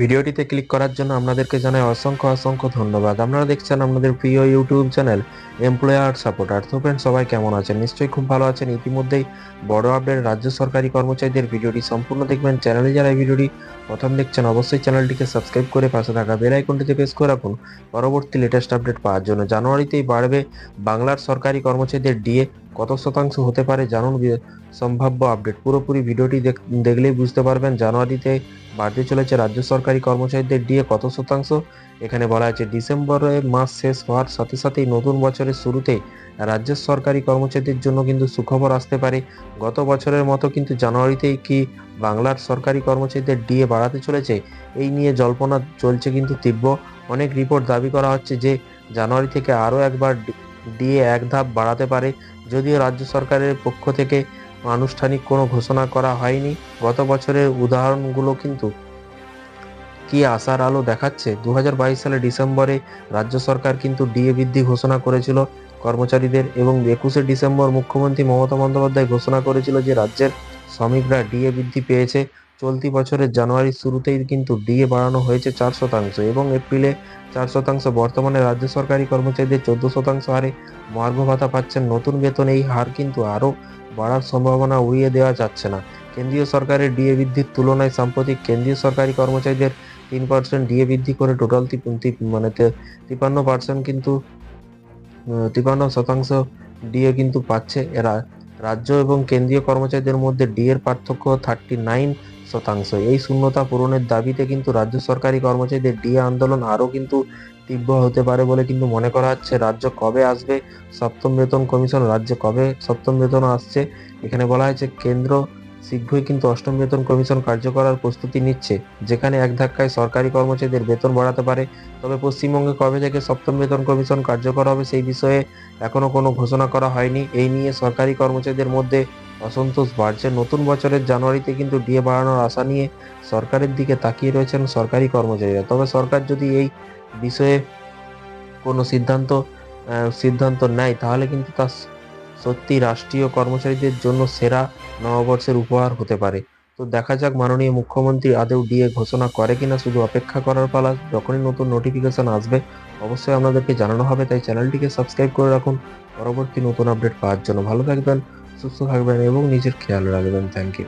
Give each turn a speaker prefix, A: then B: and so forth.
A: ভিডিওটিতে ক্লিক করার জন্য আপনাদেরকে জানাই অসংখ্য অসংখ্য ধন্যবাদ। আপনারা দেখছেন আপনাদের প্রিয় ইউটিউব চ্যানেল এমপ্লয়ার সাপোর্টার। তো ফ্রেন্ড সবাই কেমন আছেন? নিশ্চয়ই খুব ভালো আছেন। ইতিমধ্যেই বড় আপডেট রাজ্য সরকারি কর্মচারীদের ভিডিওটি সম্পূর্ণ দেখবেন। চ্যানেলে যারা এই ভিডিওটি প্রথম দেখছেন, অবশ্যই চ্যানেলটিকে সাবস্ক্রাইব করে পাশে থাকা বেল আইকনটিতে প্রেস করে রাখুন। পরবর্তী লেটেস্ট আপডেট পাওয়ার জন্য। জানুয়ারিতেই বাড়বে বাংলার সরকারি কর্মচারীদের ডিএ কত শতাংশ হতে পারে জানুন সম্ভাব্য আপডেট পুরোপুরি ভিডিওটি দেখ- দেখলেই বুঝতে পারবেন। জানুয়ারিতে বাড়তে চলেছে রাজ্য সরকারি কর্মচারীদের ডিএ কত শতাংশ? এখানে বলা আছে ডিসেম্বরে মাস শেষ হওয়ার সাথে সাথেই নতুন বছরের শুরুতেই রাজ্যের সরকারি কর্মচারীদের জন্য কিন্তু সুখবর আসতে পারে। গত বছরের মতো কিন্তু জানুয়ারিতেই কি বাংলার সরকারি কর্মচারীদের ডিএ বাড়াতে চলেছে? এই নিয়ে জল্পনা চলছে কিন্তু তীব্র। অনেক রিপোর্ট দাবি করা হচ্ছে যে, জানুয়ারি থেকে আরও একবার ডিএ এক ধাপ বাড়াতে পারে। যদিও রাজ্য সরকারের পক্ষ থেকে আনুষ্ঠানিক কোনো ঘোষণা করা হয়নি। গত বছরের উদাহরণগুলো কিন্তু কি আশার আলো দেখাচ্ছে? দু হাজার বাইশ সালে ডিসেম্বরে রাজ্য সরকার কিন্তু ডিএ বৃদ্ধি ঘোষণা করেছিল। কর্মচারীদের এবং একুশে ডিসেম্বর মুখ্যমন্ত্রী মমতা বন্দ্যোপাধ্যায় ঘোষণা করেছিল যে রাজ্যের শ্রমিকরা ডিএ বৃদ্ধি পেয়েছে। চলতি বছরের জানুয়ারির শুরুতেই কিন্তু ডিএ বাড়ানো হয়েছে চার শতাংশ এবং এপ্রিলে চার শতাংশ বর্তমানে রাজ্য সরকারি কর্মচারীদের চোদ্দ শতাংশ হারে মহার্ঘ ভাতা পাচ্ছেন। নতুন বেতন এই হার কিন্তু আরও বাড়ার সম্ভাবনা উড়িয়ে দেওয়া যাচ্ছে না। কেন্দ্রীয় সরকারের ডিএ বৃদ্ধির তুলনায় সাম্প্রতিক কেন্দ্রীয় সরকারি কর্মচারীদের তিন পার্সেন্ট ডিএ বৃদ্ধি করে টোটাল মানে তে- তিপ্পান্ন পার্সেন্ট কিন্তু আহ, তিপ্পান্ন শতাংশ ডিএ কিন্তু পাচ্ছে। এরা রাজ্য এবং কেন্দ্রীয় কর্মচারীদের মধ্যে ডিএর পার্থক্য থার্টি নাইন শতাংশ এই শূন্যতা পূরণের দাবিতে কিন্তু রাজ্য সরকারি কর্মচারীদের ডিএ আন্দোলন আরও কিন্তু তীব্র হতে পারে বলে কিন্তু মনে করা হচ্ছে। রাজ্য কবে আসবে? সপ্তম বেতন কমিশন রাজ্যে কবে সপ্তম বেতন আসছে? এখানে বলা হয়েছে কেন্দ্র শীঘ্রই কিন্তু অষ্টম বেতন কমিশন কার্য করার প্রস্তুতি নিচ্ছে, যেখানে এক ধাক্কায় সরকারি কর্মচারীদের বেতন বাড়াতে পারে। তবে পশ্চিমবঙ্গে কবে থেকে সপ্তম বেতন কমিশন কার্যকর হবে সেই বিষয়ে এখনও কোনো ঘোষণা করা হয়নি। এই নিয়ে সরকারি কর্মচারীদের মধ্যে অসন্তোষ বাড়ছে। নতুন বছরের জানুয়ারিতে কিন্তু ডিএ বাড়ানোর আশা নিয়ে সরকারের দিকে তাকিয়ে রয়েছেন সরকারি কর্মচারীরা। তবে সরকার যদি এই বিষয়ে কোনো সিদ্ধান্ত সিদ্ধান্ত নেয়, তাহলে কিন্তু তা সত্যি রাষ্ট্রীয় কর্মচারীদের জন্য সেরা নববর্ষের উপহার হতে পারে। তো দেখা যাক মাননীয় মুখ্যমন্ত্রী আদৌ ডিএ ঘোষণা করে কিনা, শুধু অপেক্ষা করার পালা। যখনই নতুন নোটিফিকেশন আসবে, অবশ্যই আপনাদেরকে জানানো হবে। তাই চ্যানেলটিকে সাবস্ক্রাইব করে রাখুন। পরবর্তী নতুন আপডেট পাওয়ার জন্য। ভালো থাকবেন। সুস্থ থাকবেন এবং নিজের খেয়াল রাখবেন। Thank you